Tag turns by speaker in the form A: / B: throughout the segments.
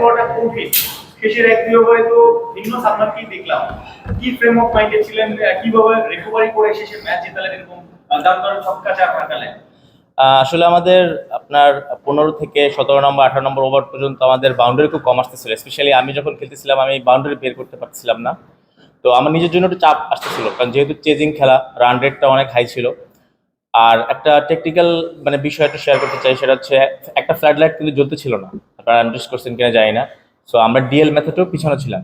A: করাটা কঠিন শেষের এক দুই ওভারে তো ভিন্ন দেখলাম। কি ফ্রেম অফ মাইন্ডে ছিলেন কীভাবে রিকভারি করে শেষে ম্যাচ জেতালেন এরকম আহ, ছক্কা চার ফাটালেন
B: আসলে আমাদের আপনার পনেরো থেকে সতেরো নম্বর আঠারো নম্বর ওভার পর্যন্ত আমাদের বাউন্ডারি খুব কম আসতেছিল। স্পেশালি আমি যখন খেলতেছিলাম আমি বাউন্ডারি বের করতে পারছিলাম না। তো আমার নিজের জন্য একটু চাপ আসতেছিল কারণ যেহেতু চেজিং খেলা রান রেটটা অনেক হাই ছিল। আর একটা টেকনিক্যাল মানে বিষয় একটু শেয়ার করতে চাই সেটা হচ্ছে একটা ফ্ল্যাড লাইট কিন্তু জ্বলতে ছিল না। আপনারা আন্ডারস্ট করছেন কিনা জানি না। সো আমরা ডিএল মেথডেও পিছনে ছিলাম।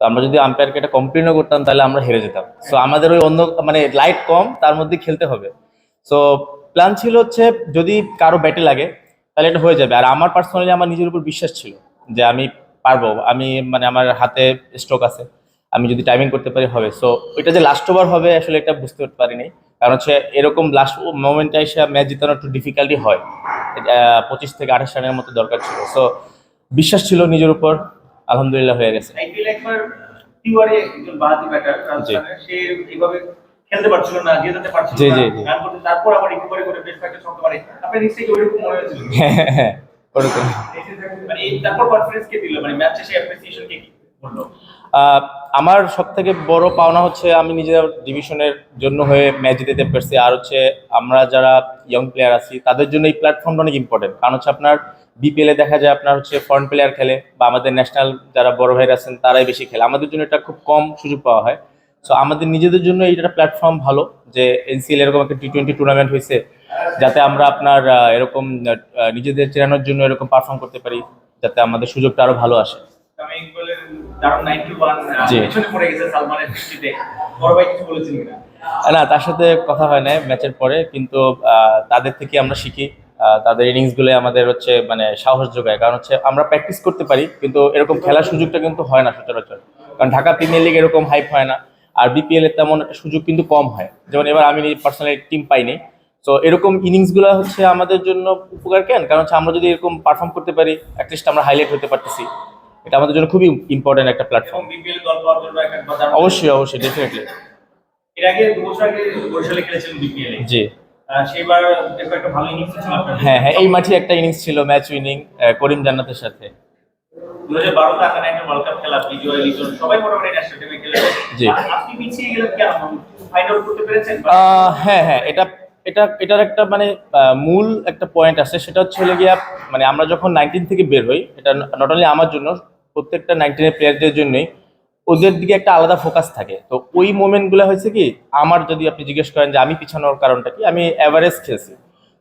B: তো আমরা যদি আম্পায়ারকে এটা কমপ্লেনও করতাম, তাহলে আমরা হেরে যেতাম। সো আমাদের ওই অন্য মানে লাইট কম, তার মধ্যে খেলতে হবে। সো প্ল্যান ছিল হচ্ছে যদি কারও ব্যাটে লাগে, তাহলে এটা হয়ে যাবে। আর আমার পার্সোনালি আমার নিজের উপর বিশ্বাস ছিল যে আমি পারব। আমি মানে আমার হাতে স্ট্রোক আছে। আমি যদি টাইমিং করতে পারি, হবে। সো ওইটা যে লাস্ট ওভার হবে, আসলে এটা বুঝতে পারিনি। কারণ হচ্ছে এরকম লাস্ট মোমেন্টে এসে ম্যাচ জিতানো একটু ডিফিকাল্টি হয়। পঁচিশ থেকে আঠাশ রানের মতো দরকার ছিল। সো বিশ্বাস ছিল নিজের উপর আলহামদুলিল্লাহ হয়ে গেছে। জি, হ্যাঁ, হ্যাঁ ওরকম। আমার সব থেকে বড় পাওনা হচ্ছে আমি নিজের ডিভিশনের জন্য হয়ে ম্যাচ জিতে পারছি। আর হচ্ছে আমরা যারা ইয়ং প্লেয়ার আছি, তাদের জন্য এই প্ল্যাটফর্মটা অনেক ইম্পর্টেন্ট কারণ হচ্ছে আপনার বিপিএল দেখা যায় আপনার হচ্ছে ফরেন প্লেয়ার খেলে বা আমাদের ন্যাশনাল যারা বড় ভাইরা আছেন, তারাই বেশি খেলে। আমাদের জন্য এটা খুব কম সুযোগ পাওয়া হয়। সো আমাদের নিজেদের জন্য এইটা প্ল্যাটফর্ম ভালো যে এনসিএল এরকম একটা টি টোয়েন্টি টুর্নামেন্ট হয়েছে যাতে আমরা আপনার এরকম নিজেদের চেনানোর জন্য এরকম পারফর্ম করতে পারি, যাতে আমাদের সুযোগটা আরও ভালো আসে। না তার সাথে কথা হয় না ম্যাচের পরে কিন্তু তাদের থেকে আমরা শিখি তাদের ইনিংসগুলো আমাদের হচ্ছে মানে সাহস যোগায়। কারণ হচ্ছে আমরা প্র্যাকটিস করতে পারি কিন্তু এরকম খেলার সুযোগটা কিন্তু হয় না সচরাচর। কারণ ঢাকা প্রিমিয়ার লিগ এরকম হাইপ হয় না আর বিপিএল এর তেমন একটা সুযোগ কিন্তু কম হয়। যেমন এবার আমি পার্সোনালি টিম পাইনি। তো এরকম ইনিংসগুলো হচ্ছে আমাদের জন্য উপকার কেন? কারণ হচ্ছে আমরা যদি এরকম পারফর্ম করতে পারি অ্যাটলিস্ট আমরা হাইলাইট হতে পারতেছি। এটা আমাদের জন্য খুবই ইম্পর্টেন্ট একটা প্ল্যাটফর্ম
A: বিপিএল দল পাওয়ার জন্য একটা
B: অবশ্যই অবশ্যই ডেফিনেটলি
A: এর আগে দু বছর আগে বরিশালে খেলেছিলেন বিপিএল এ।
B: জি।
A: সেবার দেখো একটা ভালো ইনিংস ছিল আপনার
B: হ্যাঁ হ্যাঁ এই মাঠে একটা ইনিংস ছিল ম্যাচ উইনিং করিম জান্নাতের সাথে।
A: দু হাজার বারো ঢাকা নাইটের ওয়ার্ল্ড কাপ খেলা বিজয় লিটন সবাই মোটামুটি ন্যাশনাল টিমে খেলেছে।
B: জি।
A: আপনি পিছিয়ে গেলেন কেন? ফাইন্ড আউট করতে পেরেছেন?
B: হ্যাঁ হ্যাঁ এটা এটা এটার একটা মানে মূল একটা পয়েন্ট আছে সেটা হচ্ছে হলে গিয়া মানে আমরা যখন নাইনটিন থেকে বের হই এটা নট অনলি আমার জন্য প্রত্যেকটা নাইনটিনের প্লেয়ারদের জন্যই ওদের দিকে একটা আলাদা ফোকাস থাকে। তো ওই মোমেন্টগুলো হয়েছে কি আমার যদি আপনি জিজ্ঞেস করেন যে আমি পিছানোর কারণটা কি আমি এভারেজ খেলছি।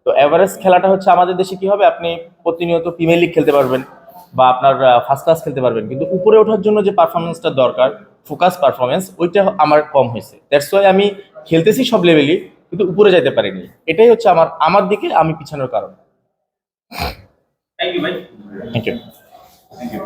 B: তো এভারেজ খেলাটা হচ্ছে আমাদের দেশে কি হবে আপনি প্রতিনিয়ত প্রিমিয়ার লিগ খেলতে পারবেন বা আপনার ফার্স্ট ক্লাস খেলতে পারবেন। কিন্তু উপরে ওঠার জন্য যে পারফরমেন্সটা দরকার ফোকাস পারফরমেন্স ওইটা আমার কম হয়েছে। দ্যাটস ওয়াই আমি খেলতেছি সব লেভেলই কিন্তু উপরে যাইতে পারিনি। এটাই হচ্ছে আমার আমার দিকে আমি পিছানোর কারণ।
A: থ্যাংক ইউ ভাই।
B: Thank you
A: thank you